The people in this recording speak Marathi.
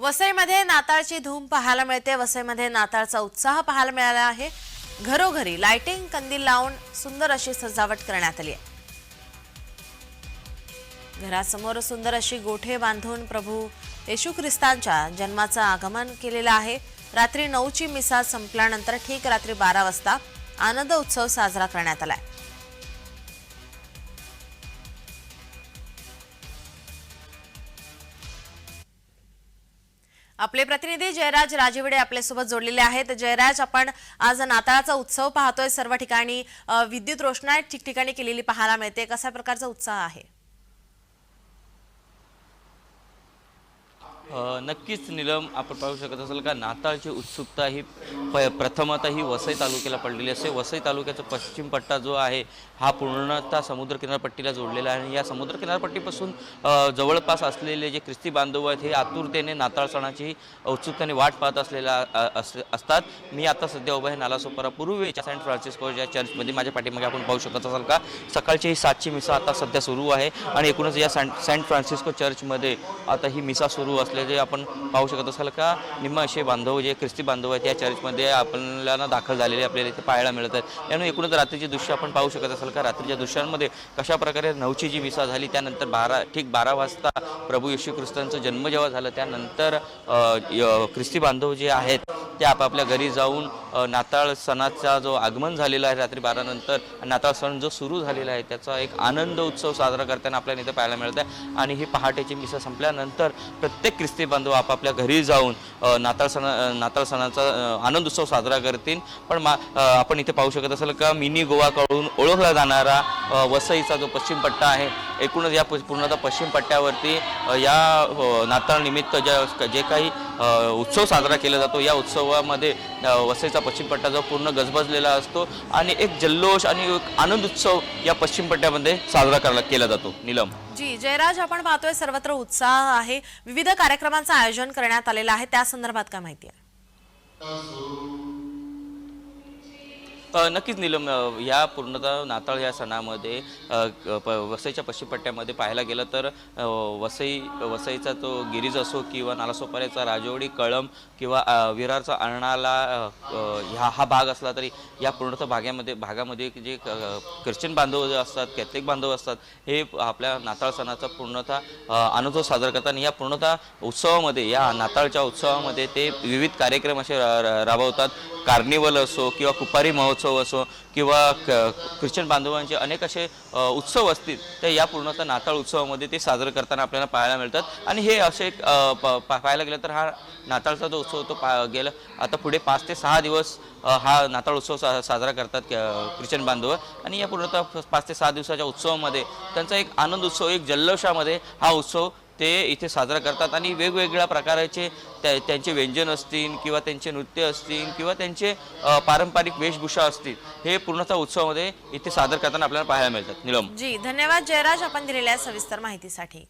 वसईमध्ये नाताळची धूम पाहायला मिळते. वसईमध्ये नाताळचा उत्साह पाहायला मिळाला आहे. घरोघरी लाइटिंग कंदील लावून सुंदर अशी सजावट करण्यात आली आहे. घरासमोर सुंदर अशी गोठे बांधून प्रभू येशू ख्रिस्तांच्या जन्माचं आगमन केलेलं आहे. रात्री नऊची मिसा संपल्यानंतर ठीक रात्री बारा वाजता आनंद उत्सव साजरा करण्यात आलाय. आपले प्रतिनिधी जयराज राजेवडे आपल्यासोबत जोडलेले आहेत. जयराज आपण आज नाताळाचा उत्सव पाहतोय. सर्व ठिकाणी विद्युत रोषणा ठिकठिकाणी केलेली पाहायला मिळते. कशा प्रकारचा उत्साह आहे? नक्कीच निलम आपण पाहू शकत असाल का नाताळची उत्सुकता ही प प्रथमतः ही वसई तालुक्याला पडलेली असते. वसई तालुक्याचा पश्चिम पट्टा जो आहे हा पूर्णतः समुद्रकिनारपट्टीला जोडलेला आहे. आणि या समुद्रकिनारपट्टीपासून जवळपास असलेले जे ख्रिस्ती बांधव आहेत हे आतुरतेने नाताळ सणाची उत्सुकतेने वाट पाहत असलेला अस- असतात. मी आता सध्या उभा आहे नालासोपारा पूर्वेच्या सेंट फ्रान्सिस्को या चर्चमध्ये माझ्या पाठीमागे आपण पाहू शकत असाल का सकाळची ही सातची मिसा आता सध्या सुरू आहे. आणि एकूणच या सेंट सेंट फ्रान्सिस्को चर्चमध्ये आता ही मिसा सुरू असल्याचे आपण पाहू शकत असाल का निम्म असे बांधव जे ख्रिस्ती बांधव आहेत या चर्चमध्ये आपल्याला दाखल झालेले आपल्याला इथे पाहायला मिळत आहेत. यानं एकूणच रात्रीचे दृश्य आपण पाहू शकत असाल का रात्रीच्या दृश्यांमध्ये कशाप्रकारे नऊची जी मिसा झाली त्यानंतर बारा ठीक बारा वाजता प्रभू येशू ख्रिस्तांचा जन्म जेव्हा झाला त्यानंतर य- ख्रिस्ती बांधव जे आहेत ते आपापल्या घरी जाऊन नाताळ सणाचा जो आगमन झालेला आहे रात्री बारानंतर नाताळ सण जो सुरू झालेला आहे त्याचा एक आनंद उत्सव साजरा करताना आपल्याला इथे पाहायला मिळत आहे आणि ही पहाटेची मिसा संपल्यानंतर प्रत्येक ख्रिस्ती बांधव आपापल्या घरी जाऊन नाताळ सण नाताळ सणाचा आनंद उत्सव साजरा करतील. पण मा आपण इथे पाहू शकत असाल का मिनी गोवाकडून ओळखला जाणारा वसईचा जो पश्चिम पट्टा आहे एकूणच या प- पूर्णतः पश्चिम पट्ट्यावरती या हो, नाताळनिमित्त ज्या जे काही उत्सव साजरा केला जातो या उत्सवामध्ये वसईचा पश्चिम पट्टा जो पूर्ण गजबजलेला असतो आणि एक जल्लोष आणि एक आनंद उत्सव या पश्चिम पट्ट्यामध्ये साजरा करला केला जातो. नीलम. जी जयराज आपण पाहतोय सर्वत्र उत्साह आहे. विविध कार्यक्रमांचं आयोजन करण्यात आलेलं आहे. त्या संदर्भात काय माहिती आहे? नक्कीच निलम या पूर्णतः नाताळ या सणामध्ये प- वसईच्या पश्चिम पट्ट्यामध्ये पाहायला गेलं तर वसई वसईचा तो गिरीज असो किंवा नालासोपाऱ्याचा राजवडी कळम किंवा विरारचा अर्णाला ह्या हा भाग असला तरी या पूर्णतः भागामध्ये भागामध्ये जे ख्रिश्चन बांधव जे असतात कॅथलिक बांधव असतात हे आपल्या नाताळ सणाचा पूर्णतः अनुभव साजरा करतात आणि या पूर्णतः उत्सवामध्ये या नाताळच्या उत्सवामध्ये ते विविध कार्यक्रम असे रा- राबवतात. कार्निवल असो किंवा कुपारी महोत्सव असो किंवा क- ख्रिश्चन बांधवांचे अनेक असे उत्सव असतील तर या पूर्णतः नाताळ उत्सवामध्ये ते साजरं करताना आपल्याला पाहायला मिळतात. आणि हे असे एक, प- पा- पाहायला गेलं तर हा नाताळचा जो उत्सव तो पा गेला आता पुढे पाच ते सहा दिवस हा नाताळ उत्सव सा साजरा करतात क- ख्रिश्चन बांधव. आणि या पूर्णतः पाच ते सहा दिवसाच्या उत्सवामध्ये त्यांचा एक आनंद उत्सव एक जल्लोषामध्ये हा उत्सव ते इथे साजरा करतात आणि वेगवेगळ्या प्रकारचे त्या त्यांचे व्यंजन असतील किंवा त्यांचे नृत्य असतील किंवा त्यांचे पारंपरिक वेशभूषा असतील हे पूर्णतः उत्सवामध्ये इथे सादर करताना आपल्याला पाहायला मिळतात. निलम. जी धन्यवाद जयराज आपण दिलेल्या सविस्तर माहितीसाठी.